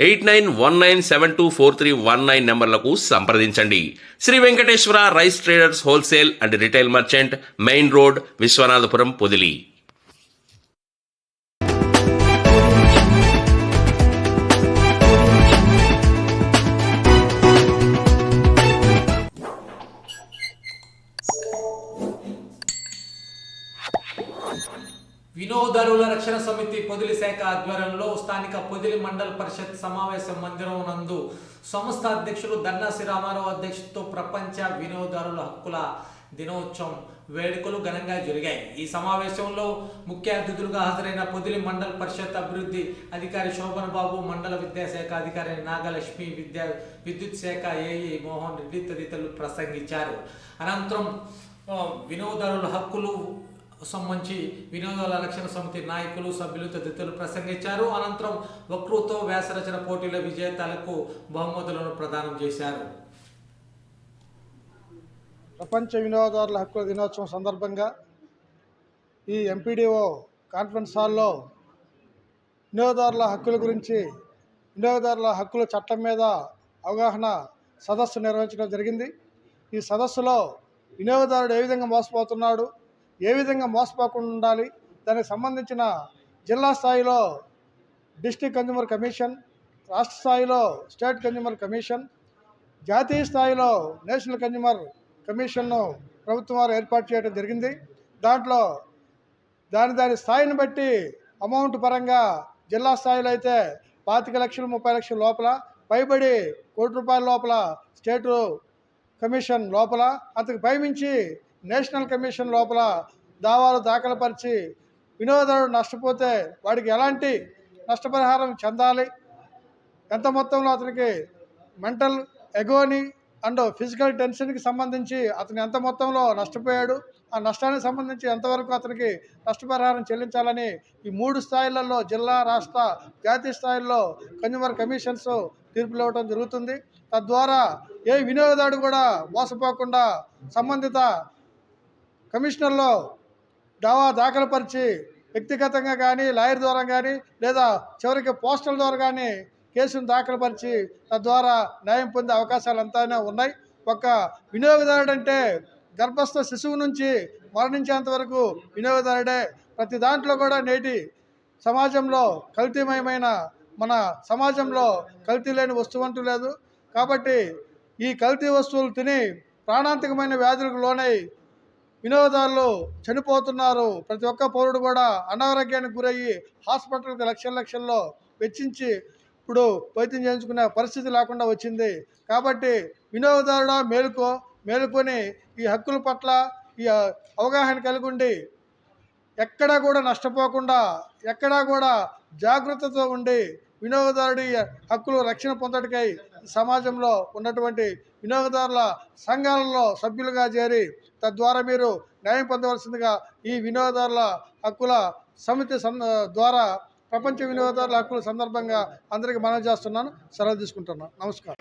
eight nine one nine seven two four three one nine నెంబర్లకు సంప్రదించండి. Sri Venkateswara rice traders wholesale and retail merchant main road Vishwanathapuram Podili. వినోదరుల రక్షణ సమితి పొదిలి శాఖ ఆధ్వర్యంలో స్థానిక పొదిలి మండల పరిషత్ సమావేశ మందిరం నందు సంస్థ అధ్యక్షులు దన్నాసి రామారావు అధ్యక్షతో ప్రపంచ వినియోగదారుల హక్కుల దినోత్సవం వేడుకలు ఘనంగా జరిగాయి. ఈ సమావేశంలో ముఖ్య అతిథులుగా హాజరైన పొదిలి మండల పరిషత్ అభివృద్ధి అధికారి శోభన్ బాబు మండల విద్యాశాఖ అధికారి నాగలక్ష్మి విద్యా విద్యుత్ శాఖ ఏఈ మోహన్ రెడ్డి తదితరులు ప్రసంగించారు. అనంతరం వినోదారుల హక్కులు సంబంధించి వినోదాల రక్షణ సమితి నాయకులు సభ్యులు తదితరులు ప్రసంగించారు. అనంతరం వక్తృతో వ్యాసరచన పోటీల విజేతలకు బహుమతులను ప్రదానం చేశారు. ప్రపంచ వినియోగదారుల హక్కుల దినోత్సవం సందర్భంగా ఈ ఎంపీడీఓ కాన్ఫరెన్స్ హాల్లో వినియోగదారుల హక్కుల గురించి వినియోగదారుల హక్కుల చట్టం మీద అవగాహన సదస్సు నిర్వహించడం జరిగింది. ఈ సదస్సులో వినియోగదారుడు ఏ విధంగా మోసపోతున్నాడు ఏ విధంగా మోసపోకుండా ఉండాలి దానికి సంబంధించిన జిల్లా స్థాయిలో డిస్టిక్ కన్జ్యూమర్ కమిషన్ రాష్ట్ర స్థాయిలో స్టేట్ కన్జ్యూమర్ కమిషన్ జాతీయ స్థాయిలో నేషనల్ కన్జ్యూమర్ కమిషన్ను ప్రభుత్వం వారు ఏర్పాటు చేయడం జరిగింది. దాంట్లో దాని దాని స్థాయిని బట్టి అమౌంట్ పరంగా జిల్లా స్థాయిలో అయితే పాతిక లక్షలు ముప్పై లక్షల లోపల పైబడి కోటి రూపాయల లోపల స్టేటు కమిషన్ లోపల అంతకు పైమించి నేషనల్ కమిషన్ లోపల దావాలు దాఖలుపరిచి వినోదారుడు నష్టపోతే వాడికి ఎలాంటి నష్టపరిహారం చెందాలి? ఎంత మొత్తంలో అతనికి మెంటల్ ఎగోని అండ్ ఫిజికల్ టెన్షన్కి సంబంధించి అతను ఎంత మొత్తంలో నష్టపోయాడు? ఆ నష్టానికి సంబంధించి ఎంతవరకు అతనికి నష్టపరిహారం చెల్లించాలని ఈ మూడు స్థాయిలలో జిల్లా రాష్ట్ర జాతీయ స్థాయిల్లో కన్జ్యూమర్ కమిషన్స్ తీర్పులు ఇవ్వడం జరుగుతుంది. తద్వారా ఏ వినియోగదారుడు కూడా మోసపోకుండా సంబంధిత కమిషనర్లో దావా దాఖలుపరిచి వ్యక్తిగతంగా కానీ లాయర్ ద్వారా కానీ లేదా చివరికి పోస్టల్ ద్వారా కానీ కేసును దాఖలుపరిచి తద్వారా న్యాయం పొందే అవకాశాలు ఎంతైనా ఉన్నాయి. ఒక వినియోగదారుడు అంటే గర్భస్థ శిశువు నుంచి మరణించేంత వరకు వినియోగదారుడే. ప్రతి దాంట్లో కూడా నేటి సమాజంలో కల్తీమయమైన మన సమాజంలో కల్తీ లేని వస్తువు అంటూ లేదు. కాబట్టి ఈ కల్తీ వస్తువులు తిని ప్రాణాంతకమైన వ్యాధులకు లోనై వినియోగదారులు చనిపోతున్నారు. ప్రతి ఒక్క పౌరుడు కూడా అనారోగ్యానికి గురయ్యి హాస్పిటల్కి లక్షల లక్షల్లో వెచ్చించి ఇప్పుడు వైద్యం చేయించుకునే పరిస్థితి లేకుండా వచ్చింది. కాబట్టి వినియోగదారుడా మేలుకో మేలుకొని ఈ హక్కుల పట్ల ఈ అవగాహన కలిగి ఉండి ఎక్కడా కూడా నష్టపోకుండా ఎక్కడా కూడా జాగ్రత్తతో ఉండి వినియోగదారుడి హక్కులు రక్షణ పొందటకై సమాజంలో ఉన్నటువంటి వినియోగదారుల సంఘాలలో సభ్యులుగా చేరి తద్వారా మీరు న్యాయం పొందవలసిందిగా ఈ వినియోగదారుల హక్కుల సమితి సం- ద్వారా ప్రపంచ వినియోగదారుల హక్కుల సందర్భంగా అందరికీ మనం చేస్తున్నాను. సెలవు తీసుకుంటున్నాను నమస్కారం.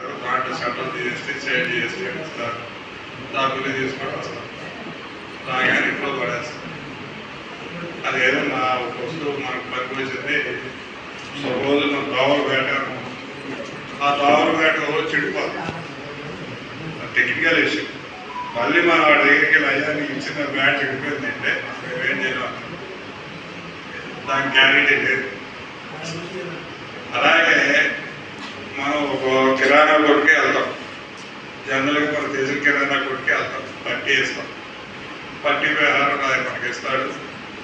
అది వస్తువు మనకు పనికి వచ్చింది రోజు మన దోవలు ఆ దోవలు వేట రోజు చెడిపోతుంది టెక్నికల్ ఇష్యూ మళ్ళీ మనం వాడి దగ్గరికి వెళ్ళి అయ్యా నీకు ఇచ్చిన బ్యాట్ చెడిపోయిందంటే మేము ఏం చేయలేం. దానికి గ్యారెంటీ లేదు. అలాగే మనం ఒక కిరాణా కొట్టుకే వెళ్తాం. జనరల్గా మనం దేశం కిరాణా కొట్టుకే వెళ్తాం. పట్టి వేస్తాం. పట్టి వ్యవహారం మనకి ఇస్తాడు.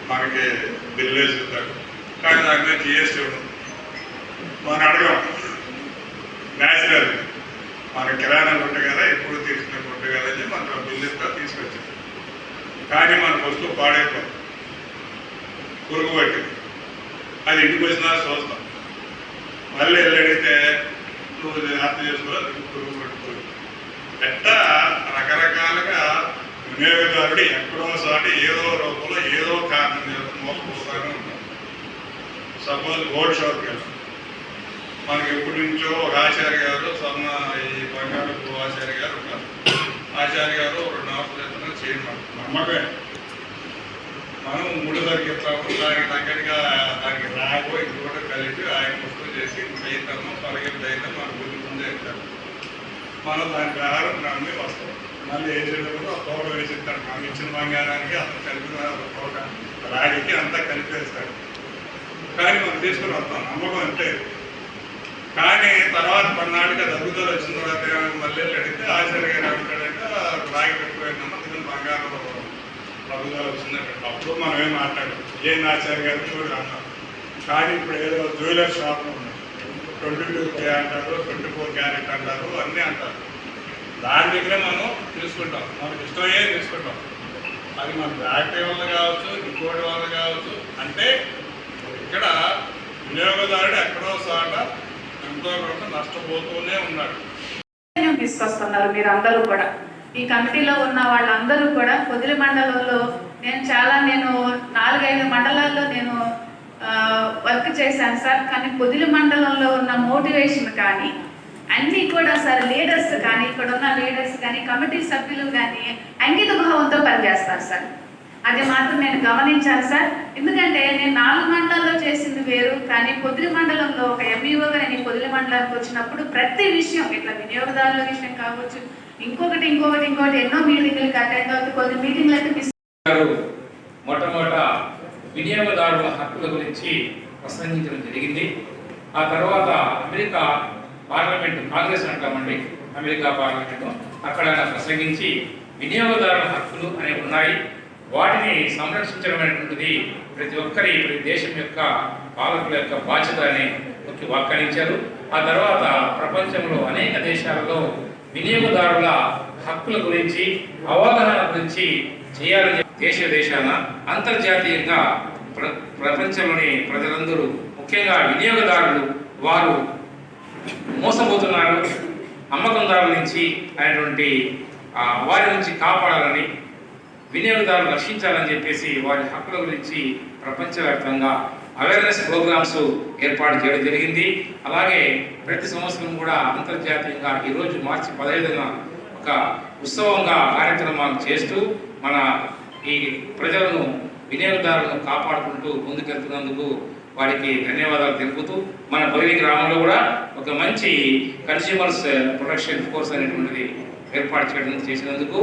మనకి బిల్లు వేసి ఇస్తాడు కానీ దాని మీద జిఎస్టీ ఉండదు. మనం అడగం. న్యాచురల్ మన కిరాణా కొట్టు కదా ఎప్పుడు తీసుకునే కొట్టు కదా అని మనం బిల్లు ఇస్తా కానీ మన వస్తువు పాడైపోయింది. పురుగు పట్టింది. అది ఇంటికి వచ్చినా చూస్తాం. మళ్ళీ వెళ్ళడితే నువ్వు అర్థం చేసుకోవాలి పురుగు పట్టుకోలేదు ఎట్టా రకరకాలుగా వినియోగదారుడు ఎక్కడో సాటి ఏదో రూపంలో ఏదో పోతానే ఉంటాం సపోజ్ గోల్డ్ షాప్కి వెళ్ళాం మనకి ఎప్పటి నుంచో ఒక ఆచార్య గారు సన్న ఈ బంగారపు ఆచార్య గారు ఉన్నారు. ఆచార్య గారు ఒక నాలుగు జతలు చేయమని నమ్మకమే. మనం మూడు తరగతి దానికి తగ్గట్టుగా దానికి రాగో ఇది కూడా కలిపి ఆయన వస్తువు చేసి దైతము పరగతి దైతం మన గురి ముందే మనం దాని ప్రకారం నమ్మి వస్తాం మళ్ళీ వేసేటప్పుడు ఆ తోట వేసిస్తాడు మనం ఇచ్చిన బంగారానికి అంత కలిపిన తోట రాగికి అంతా కలిపేస్తాడు కానీ మనం తీసుకుని వస్తాం. నమ్మకం అంతే కానీ తర్వాత పన్నాళ్ళకి తగ్గుదల వచ్చిన తర్వాత మళ్ళీ అడిగితే ఆచార్య గారు ఏమంటాడంటే రాగి పెట్టుకోయిందమ్మా ఇది బంగారం తగ్గుదల వచ్చిందంటే. అప్పుడు మనం ఏం మాట్లాడాం ఏం ఆచార్య గారు చూడు అన్నాం కానీ ఇప్పుడు ఏదో జ్యువెలర్ షాప్ ఉన్నాయి ట్వంటీ టూ కే అంటారు ట్వంటీ ఫోర్ క్యారెట్ అంటారు అన్నీ అంటారు. దాని దగ్గరే మనం తీసుకుంటాం. మనకి ఇష్టమయ్యే తీసుకుంటాం. అది మన ఫ్యాక్టరీ వల్ల కావచ్చు ఇంకోటి వల్ల కావచ్చు. అంటే ఇక్కడ వినియోగదారుడు ఎక్కడో సాట ఎంతో నష్టపోతూనే ఉన్నాడు. తీసుకొస్తున్నారు మీరు అందరూ కూడా. ఈ కమిటీలో ఉన్న వాళ్ళందరూ కూడా పొదిలి మండలంలో నేను చాలా నేను నాలుగైదు మండలాల్లో నేను వర్క్ చేశాను సార్. కానీ పొదిలి మండలంలో ఉన్న మోటివేషన్ కానీ అన్నీ కూడా సార్ లీడర్స్ కానీ ఇక్కడ ఉన్న లీడర్స్ కానీ కమిటీ సభ్యులు కానీ అంకిత భావంతో పనిచేస్తారు సార్. అది మాత్రం నేను గమనించాను సార్. ఎందుకంటే నేను నాలుగు మండలం కానీ పొదిలి మండలంలో ఒక ఎంఈఓగా నేను పొదిలి మండలానికి వచ్చినప్పుడు ప్రతి విషయం ఇట్లా వినియోగదారుల విషయం కావచ్చు ఇంకొకటి ఇంకొకటి ఇంకొకటి ఎన్నో మీటింగ్లకు అటెండ్ అవుతూ కొన్ని మీటింగ్లు అయితే మిస్ మొట్టమొదట వినియోగదారుల హక్కుల గురించి ప్రసంగించడం జరిగింది. ఆ తర్వాత అమెరికా పార్లమెంట్ కాంగ్రెస్ అంటామండి అమెరికా పార్లమెంటు అక్కడ ప్రసంగించి వినియోగదారుల హక్కులు అనేవి ఉన్నాయి. వాటిని సంరక్షించడం అనేటువంటిది ప్రతి ఒక్కరి ప్రతి దేశం యొక్క పాలకుల యొక్క బాధ్యత అని ముఖ్య వ్యాఖ్యానించారు ఆ తర్వాత ప్రపంచంలో అనేక దేశాలలో వినియోగదారుల హక్కుల గురించి అవగాహన గురించి చేయాలని దేశ దేశాన అంతర్జాతీయంగా ప్ర ప్రపంచంలోని ప్రజలందరూ ముఖ్యంగా వినియోగదారులు వారు మోసపోతున్నారు. అమ్మకందారుల నుంచి అనేటువంటి వారి నుంచి కాపాడాలని వినియోగదారులు రక్షించాలని చెప్పేసి వారి హక్కుల గురించి ప్రపంచవ్యాప్తంగా అవేర్నెస్ ప్రోగ్రామ్స్ ఏర్పాటు చేయడం జరిగింది. అలాగే ప్రతి సంవత్సరం కూడా అంతర్జాతీయంగా ఈరోజు మార్చి పదహైదున ఒక ఉత్సవంగా కార్యక్రమాలు చేస్తూ మన ఈ ప్రజలను వినియోగదారులను కాపాడుకుంటూ ముందుకెళ్తున్నందుకు వారికి ధన్యవాదాలు తెలుపుతూ మన బొలివి గ్రామంలో కూడా ఒక మంచి కన్స్యూమర్స్ ప్రొటెక్షన్ ఫోర్స్ అనేటువంటిది ఏర్పాటు చేయడం చేసినందుకు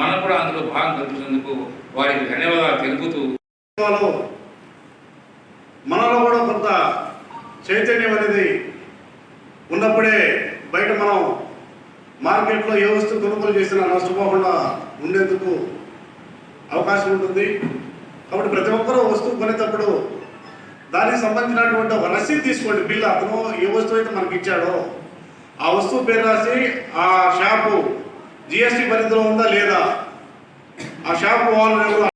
మనం కూడా అందులో భాగం కల్పించినందుకు వారికి ధన్యవాదాలు తెలుపుతూ. మనలో కూడా కొంత చైతన్యం అనేది ఉన్నప్పుడే బయట మనం మార్కెట్లో ఏ వస్తువు కొనుగోలు చేసినా నష్టపోకుండా ఉండేందుకు అవకాశం ఉంటుంది. కాబట్టి ప్రతి ఒక్కరూ వస్తువు కొనేటప్పుడు దానికి సంబంధించినటువంటి ఒక రసీదు తీసుకోండి. బిల్లు అతను ఏ వస్తువు అయితే మనకి ఇచ్చాడో ఆ వస్తువు పేరు రాసి ఆ షాపు జిఎస్టీ పరిధిలో ఉందా లేదా? ఆ షాపు వాళ్ళు